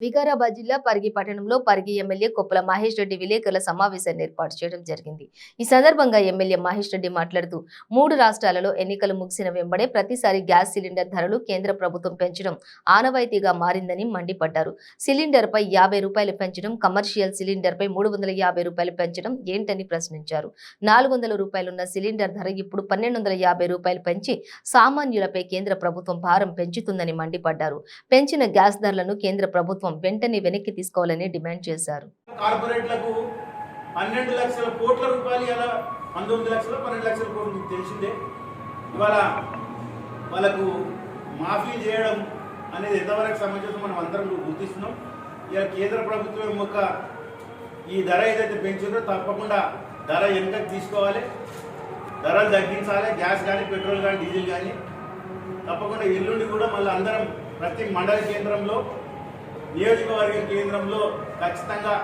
వికారాబాద్ జిల్లా పరిగి పట్టణంలో పరిగి ఎమ్మెల్యే కొప్పుల మహేష్ రెడ్డి విలేకరుల సమావేశాన్ని ఏర్పాటు చేయడం జరిగింది. ఈ సందర్భంగా ఎమ్మెల్యే మహేష్ రెడ్డి మాట్లాడుతూ మూడు రాష్ట్రాలలో ఎన్నికలు ముగిసిన వెంబడే ప్రతిసారి గ్యాస్ సిలిండర్ ధరలు కేంద్ర ప్రభుత్వం పెంచడం ఆనవాయితీగా మారిందని మండిపడ్డారు. సిలిండర్ పై యాభై రూపాయలు పెంచడం కమర్షియల్ సిలిండర్ పై మూడు వందల యాభై రూపాయలు పెంచడం ఏంటని ప్రశ్నించారు. నాలుగు వందల రూపాయలున్న సిలిండర్ ధర ఇప్పుడు పన్నెండు వందల యాభై రూపాయలు పెంచి సామాన్యులపై కేంద్ర ప్రభుత్వం భారం పెంచుతుందని మండిపడ్డారు. పెంచిన గ్యాస్ ధరలను కేంద్ర ప్రభుత్వం వెంటనే వెనక్కి తీసుకోవాలని డిమాండ్ చేశారు. కార్పొరేట్లకు పన్నెండు లక్షల కోట్ల రూపాయలు ఇలా పంతొమ్మిది లక్షల పన్నెండు లక్షల కోట్లు మీకు తెలిసిందే. ఇవాళ వాళ్ళకు మాఫీ చేయడం అనేది ఎంతవరకు సమంజసం మనం అందరం గుర్తిస్తున్నాం. ఇలా కేంద్ర ప్రభుత్వం యొక్క ఈ ధర ఏదైతే పెంచిందో తప్పకుండా ధర ఎంత తీసుకోవాలి. ధరలు తగ్గించాలి. గ్యాస్ కానీ పెట్రోల్ కానీ డీజిల్ కానీ. తప్పకుండా ఎల్లుండి కూడా మళ్ళీ అందరం ప్రతి మండల కేంద్రంలో నియోజకవర్గ కేంద్రంలో ఖచ్చితంగా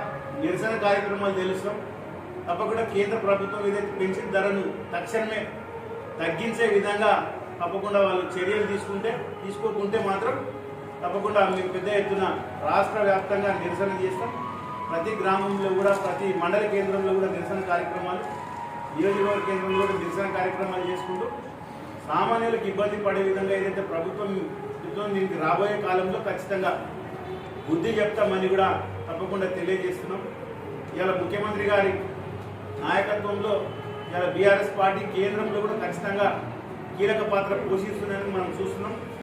నిరసన కార్యక్రమాలు తెలుస్తాం తప్పకుండా కేంద్ర ప్రభుత్వం ఏదైతే పెన్షన్ ధరను తక్షణమే తగ్గించే విధంగా తప్పకుండా వాళ్ళు చర్యలు తీసుకుంటే తీసుకోకుంటే మాత్రం తప్పకుండా మేము పెద్ద ఎత్తున రాష్ట్ర వ్యాప్తంగా నిరసన చేస్తాం. ప్రతి గ్రామంలో కూడా ప్రతి మండల కేంద్రంలో కూడా నిరసన కార్యక్రమాలు నియోజకవర్గ కేంద్రంలో కూడా నిరసన కార్యక్రమాలు చేసుకుంటూ సామాన్యులకు ఇబ్బంది పడే విధంగా ఏదైతే ప్రభుత్వం దీనికి రాబోయే కాలంలో ఖచ్చితంగా బుద్ధి చెప్తామని కూడా తప్పకుండా తెలియజేస్తున్నాం. ఇవాళ ముఖ్యమంత్రి గారి నాయకత్వంలో ఇవాళ బీఆర్ఎస్ పార్టీ కేంద్రంలో కూడా ఖచ్చితంగా కీలక పాత్ర పోషిస్తుందని మనం చూస్తున్నాం.